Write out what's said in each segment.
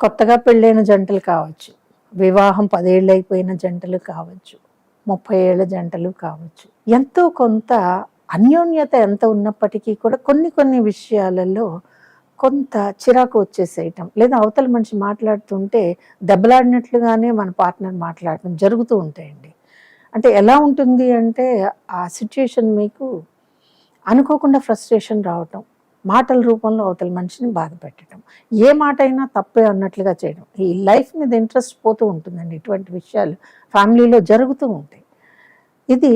కొత్తగా పెళ్ళైన జంటలు కావచ్చు. వివాహం పదేళ్ళు అయిపోయిన జంటలు కావచ్చు. ముప్పై ఏళ్ళ జంటలు కావచ్చు. ఎంతో కొంత అన్యోన్యత ఎంత ఉన్నప్పటికీ కూడా కొన్ని కొన్ని విషయాలలో కొంత చిరాకు వచ్చేసేయటం. లేదా అవతల మనిషి మాట్లాడుతుంటే దెబ్బలాడినట్లుగానే మన పార్ట్నర్ మాట్లాడటం జరుగుతూ ఉంటాయండి. అంటే ఎలా ఉంటుంది అంటే ఆ సిచ్యుయేషన్ మీకు అనుకోకుండా ఫ్రస్ట్రేషన్ రావటం. మాటల రూపంలో అవతల మనిషిని బాధ పెట్టడం. ఏ మాట అయినా తప్పే అన్నట్లుగా చేయడం. ఈ లైఫ్ మీద ఇంట్రెస్ట్ పోతూ ఉంటుందండి. ఇటువంటి విషయాలు ఫ్యామిలీలో జరుగుతూ ఉంటాయి. ఇది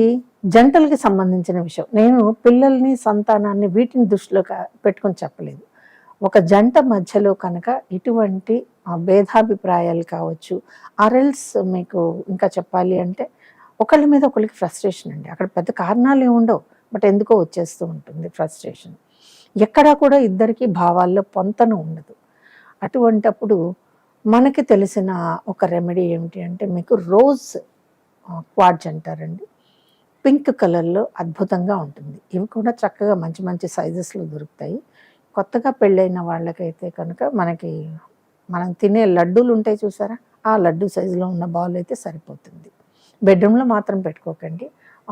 జంటలకి సంబంధించిన విషయం. నేను పిల్లల్ని సంతానాన్ని వీటిని దృష్టిలో పెట్టుకొని చెప్పలేదు. ఒక జంట మధ్యలో కనుక ఇటువంటి భేదాభిప్రాయాలు కావచ్చు అరెల్స్ మీకు ఇంకా చెప్పాలి అంటే ఒకళ్ళ మీద ఒకరికి ఫ్రస్ట్రేషన్ అండి. అక్కడ పెద్ద కారణాలు ఏమి ఉండవు బట్ ఎందుకో వచ్చేస్తూ ఉంటుంది ఫ్రస్ట్రేషన్. ఎక్కడా కూడా ఇద్దరికి భావాల్లో పొంతన ఉండదు. అటువంటప్పుడు మనకి తెలిసిన ఒక రెమెడీ ఏమిటి అంటే మీకు రోజ్ క్వాడ్జ్ అంటారండి. పింక్ కలర్లో అద్భుతంగా ఉంటుంది. ఇవి కూడా చక్కగా మంచి మంచి సైజెస్లో దొరుకుతాయి. కొత్తగా పెళ్ళైన వాళ్ళకైతే కనుక మనకి మనం తినే లడ్డూలు ఉంటాయి చూసారా? ఆ లడ్డు సైజులో ఉన్న బాల్ అయితే సరిపోతుంది. బెడ్రూమ్లో మాత్రం పెట్టుకోకండి.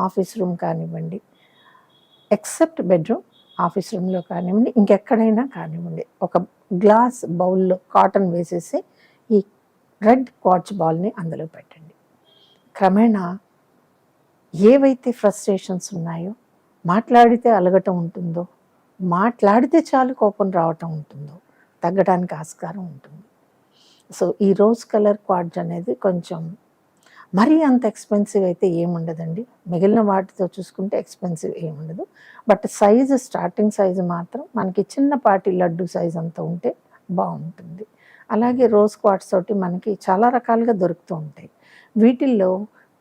ఆఫీస్ రూమ్ కానివ్వండి. ఎక్సెప్ట్ బెడ్రూమ్ ఆఫీస్ రూమ్లో కానివ్వండి ఇంకెక్కడైనా కానివ్వండి. ఒక గ్లాస్ బౌల్లో కాటన్ వేసేసి ఈ రెడ్ క్వార్చ్ బాల్ని అందులో పెట్టండి. క్రమేణా ఏవైతే ఫ్రస్ట్రేషన్స్ ఉన్నాయో మాట్లాడితే అలగటం ఉంటుందో మాట్లాడితే చాలు కోపం రావటం ఉంటుందో తగ్గడానికి ఆస్కారం ఉంటుంది. సో ఈ రోజ్ కలర్ క్వార్జ్ అనేది కొంచెం మరీ అంత ఎక్స్పెన్సివ్ అయితే ఏముండదండి. మిగిలిన వాటితో చూసుకుంటే ఎక్స్పెన్సివ్ ఏముండదు. బట్ సైజు స్టార్టింగ్ సైజు మాత్రం మనకి చిన్నపాటి లడ్డు సైజ్ అంత ఉంటే బాగుంటుంది. అలాగే రోజ్ క్వాట్స్ తోటి మనకి చాలా రకాలుగా దొరుకుతూ ఉంటాయి. వీటిల్లో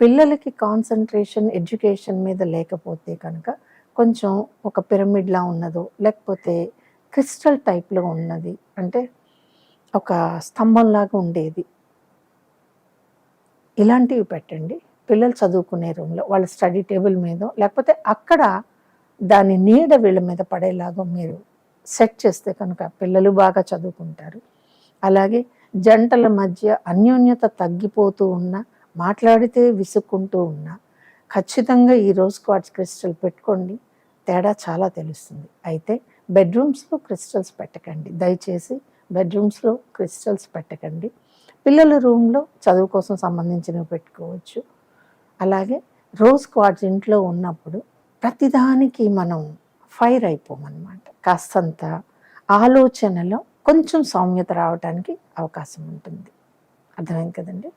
పిల్లలకి కాన్సన్ట్రేషన్ ఎడ్యుకేషన్ మీద లేకపోతే కనుక కొంచెం ఒక పిరమిడ్లా ఉన్నదో లేకపోతే క్రిస్టల్ టైప్లో ఉన్నది అంటే ఒక స్తంభంలాగా ఉండేది ఇలాంటివి పెట్టండి. పిల్లలు చదువుకునే రూమ్లో వాళ్ళ స్టడీ టేబుల్ మీద లేకపోతే అక్కడ దాని నీడ వీళ్ళ మీద పడేలాగా మీరు సెట్ చేస్తే కనుక పిల్లలు బాగా చదువుకుంటారు. అలాగే జంటల మధ్య అన్యోన్యత తగ్గిపోతూ ఉన్నా మాట్లాడితే విసుక్కుంటూ ఉన్నా ఖచ్చితంగా ఈ రోజ్ క్వార్ట్స్ క్రిస్టల్ పెట్టుకోండి. తేడా చాలా తెలుస్తుంది. అయితే బెడ్రూమ్స్లో క్రిస్టల్స్ పెట్టకండి. దయచేసి బెడ్రూమ్స్లో క్రిస్టల్స్ పెట్టకండి. పిల్లల రూమ్లో చదువు కోసం సంబంధించినవి పెట్టుకోవచ్చు. అలాగే రోజ్ క్వార్ట్స్ ఇంట్లో ఉన్నప్పుడు ప్రతిదానికి మనం ఫైర్ అయిపోమన్నమాట. కాస్తంత ఆలోచనలో కొంచెం సౌమ్యత రావడానికి అవకాశం ఉంటుంది. అర్థమైంది కదండి?